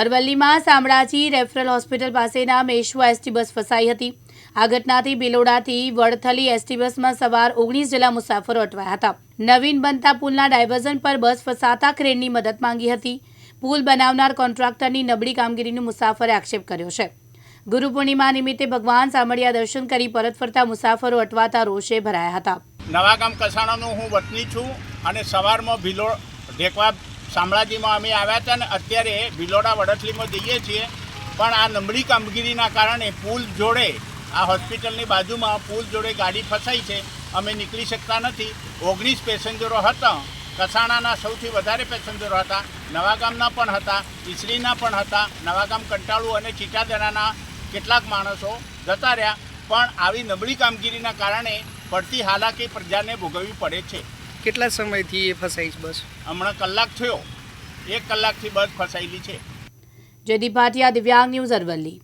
અરવલ્લીમાં Shamlaji referral hospital પાસેના મેશ્વા ST bus ફસાઈ હતી. આ ઘટનાથી બિલોડાથી વડથલી એસટી બસમાં સવાર ઓગણીસ જેટલા મુસાફરો અટવાયા હતા. નવીન બનતા પુલના ડાયવર્ઝન પર બસ ફસાતા ક્રેનની મદદ માંગી હતી. પુલ બનાવનાર કોન્ટ્રાક્ટરની નબળી કામગીરીનો મુસાફરે આક્ષેપ કર્યો છે. ગુરુ પૂર્ણિમા નિમિત્તે ભગવાન સામળિયા દર્શન કરી પરત ફરતા મુસાફરો અટવાતા રોષે ભરાયા હતા. નવાગામ કસાણાનો હું વતની છું અને સવારમાં ભિલો ઢેકવા શામળાજીમાં અમે આવ્યા હતા ને અત્યારે ભિલોડા વડસલીમાં જઈએ છીએ. પણ આ નબળી કામગીરીના કારણે પુલ જોડે, આ હોસ્પિટલની બાજુમાં પુલ જોડે ગાડી ફસાઈ છે. અમે નીકળી શકતા નથી. ઓગણીસ પેસેન્જરો હતા. કસાણાના સૌથી વધારે પેસેન્જરો હતા. નવાગામના પણ હતા. ઈસરીના પણ હતા. નવાગામ, કંટાળુ અને ચીટાદરાના કેટલાક માણસો જતા રહ્યા. પણ આવી નબળી કામગીરીના કારણે પડતી હાલાકી પ્રજાને ભોગવવી પડે છે. કેટલા સમયથી એ ફસાઈ છે બસ? હમણાં કલાક થયો. એક કલાકથી બસ ફસાયેલી છે. જયદીપ ભાટિયા દિવ્યાંગ ન્યૂઝ અરવલ્લી.